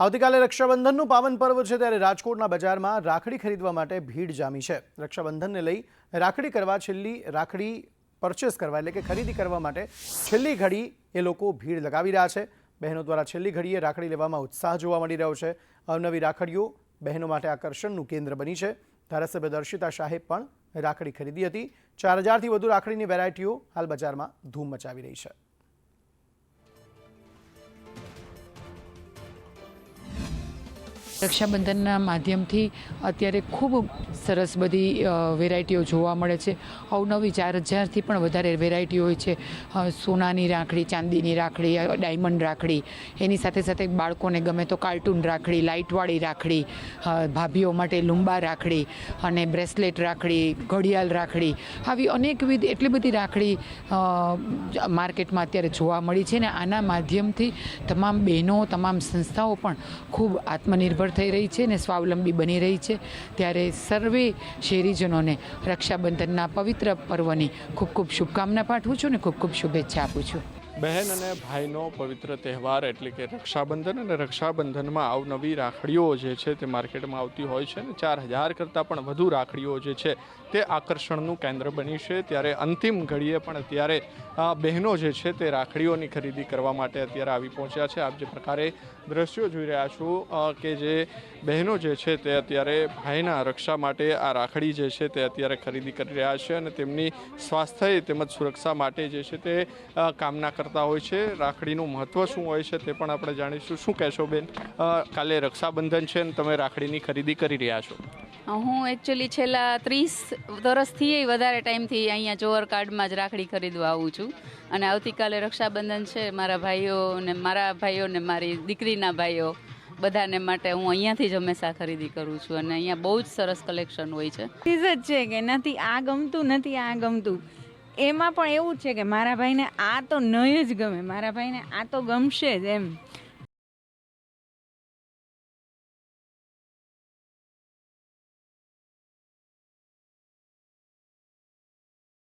આવતીકાલે રક્ષાબંધનનું પાવન પર્વ છે ત્યારે રાજકોટના બજારમાં રાખડી ખરીદવા માટે ભીડ જામી છે. રક્ષાબંધનને લઈ રાખડી કરવા છેલ્લી રાખડી પરચેસ કરવા એટલે કે ખરીદી કરવા માટે છેલ્લી ઘડી એ લોકો ભીડ લગાવી રહ્યા છે. બહેનો દ્વારા છેલ્લી ઘડીએ રાખડી લેવામાં ઉત્સાહ જોવા મળી રહ્યો છે. અવનવી રાખડીઓ બહેનો માટે આકર્ષણનું કેન્દ્ર બની છે. ધારાસભ્ય દર્શિતા શાહે પણ રાખડી ખરીદી હતી. ચાર હજારથી વધુ રાખડીની વેરાયટીઓ હાલ બજારમાં ધૂમ મચાવી રહી છે. રક્ષાબંધનના માધ્યમથી અત્યારે ખૂબ સરસ બધી વેરાયટીઓ જોવા મળે છે. અવનવી ચાર હજારથી પણ વધારે વેરાયટીઓ હોય છે. સોનાની રાખડી, ચાંદીની રાખડી ડાયમંડ રાખડી, એની સાથે સાથે બાળકોને ગમે તો કાર્ટૂન રાખડી, લાઇટવાળી રાખડી ભાભીઓ માટે લુંબા રાખડી અને બ્રેસલેટ રાખડી, ઘડિયાળ રાખડી, આવી અનેકવિધ એટલી બધી રાખડી માર્કેટમાં અત્યારે જોવા મળી છે ને આના માધ્યમથી તમામ બહેનો, તમામ સંસ્થાઓ પણ ખૂબ આત્મનિર્ભર થઈ રહી છે ને સ્વાવલંબી બની રહી છે, ત્યારે સર્વે શહેરીજનોને રક્ષાબંધનના પવિત્ર પર્વની ખૂબ ખૂબ શુભકામના પાઠવું છું ને ખૂબ ખૂબ શુભેચ્છા આપું છું. બહેન અને ભાઈનો પવિત્ર તહેવાર એટલે કે રક્ષાબંધન અને રક્ષાબંધનમાં અવનવી રાખડીઓ જે છે તે માર્કેટમાં આવતી હોય છે અને ચાર હજાર કરતાં પણ વધુ રાખડીઓ જે છે તે આકર્ષણનું કેન્દ્ર બની છે. ત્યારે અંતિમ ઘડીએ પણ અત્યારે બહેનો જે છે તે રાખડીઓની ખરીદી કરવા માટે અત્યારે આવી પહોંચ્યા છે. આપ જે પ્રકારે દ્રશ્યો જોઈ રહ્યા છો કે જે બહેનો જે છે તે અત્યારે ભાઈના રક્ષા માટે આ રાખડી જે છે તે અત્યારે ખરીદી કરી રહ્યા છે અને તેમની સ્વાસ્થ્ય તેમજ સુરક્ષા માટે જે છે તે કામના કરતા હોય છે. રાખડીનું મહત્ત્વ શું હોય છે તે પણ આપણે જાણીશું. શું કહેશો બેન? કાલે રક્ષાબંધન છે ને તમે રાખડીની ખરીદી કરી રહ્યા છો. હું એકચ્યુઅલી છેલ્લા ત્રીસ વર્ષથી વધારે ટાઈમથી અહીંયા જોર કાર્ડમાં જ રાખડી ખરીદવા આવું છું. અને આવતીકાલે રક્ષાબંધન છે. મારા ભાઈઓ ને મારા ભાઈઓ ને મારી દીકરીના ભાઈઓ બધાને માટે હું અહીંયાથી જ હંમેશા ખરીદી કરું છું. અને અહીંયા બહુ જ સરસ કલેક્શન હોય છે. ચીજ જ છે કે નથી આ ગમતું નથી આ ગમતું. એમાં પણ એવું છે કે મારા ભાઈને આ તો નહીં જ ગમે. મારા ભાઈને આ તો ગમશે જ એમ.